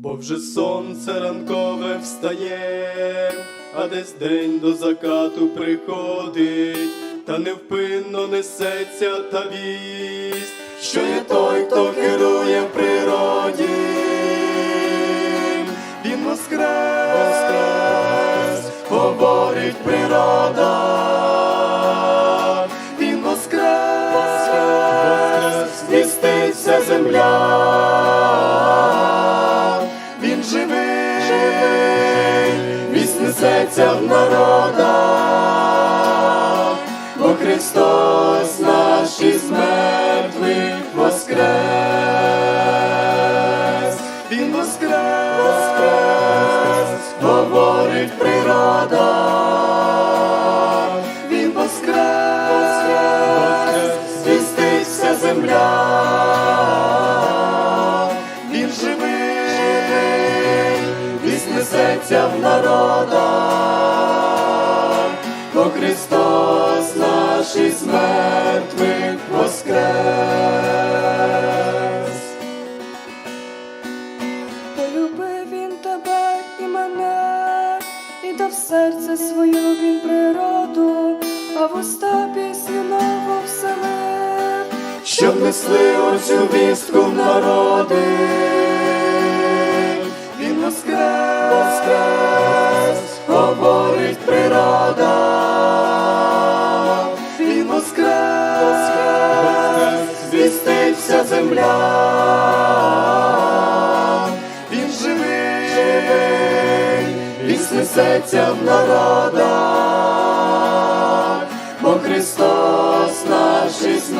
Бо вже сонце ранкове встає, а десь день до закату приходить, та невпинно несеться та вість, що є той, хто керує природі. Він воскрес, воскрес, говорить природа. Він воскрес, звіститься земля. Він живий, живий, вість несеться в народах, бо Христос наш із мертвих воскрес. Серце свою він природу, а в уста пісню нову вселив. щоб несли оцю вістку в народи. Він воскрес, воскрес, говорить природа. Він воскрес, воскрес, звістився земля. Несеться в народах, бо Христос наш із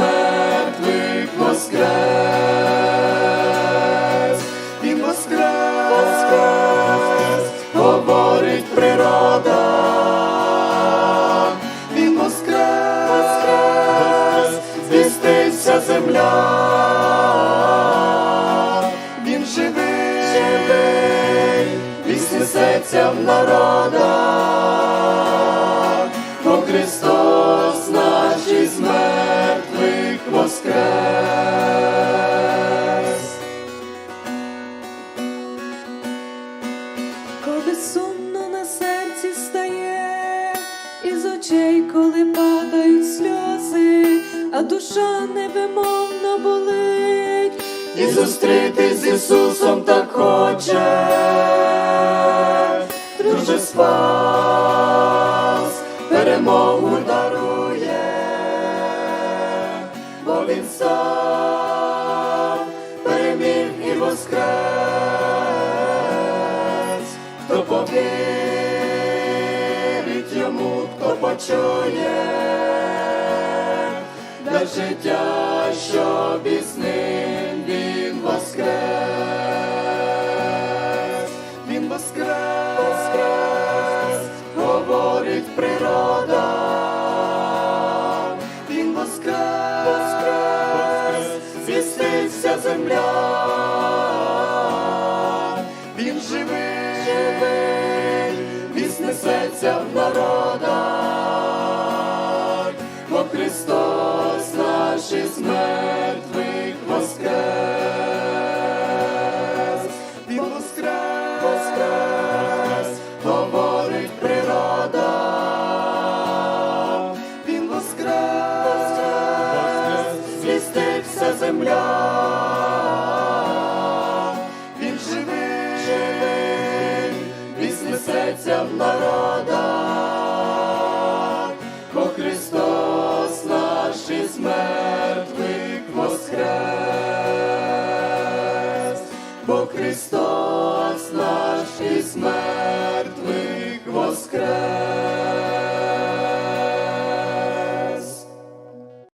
несеться в народах, бо Христос наш із мертвих воскрес. Коли сумно на серці стає, із очей, коли падають сльози, а душа невимовно болить. і зустрітись з Ісусом так хоче, спас, перемогу дарує, бо Він сам переміг і воскрес, хто повірить йому, хто почує для життя, що ним він воскрес, вість в народах, бо Христос наш із мертвих воскрес, Він воскрес, воскрес, говорить природа, Він воскрес, воскрес, звістився земля, вість в народах,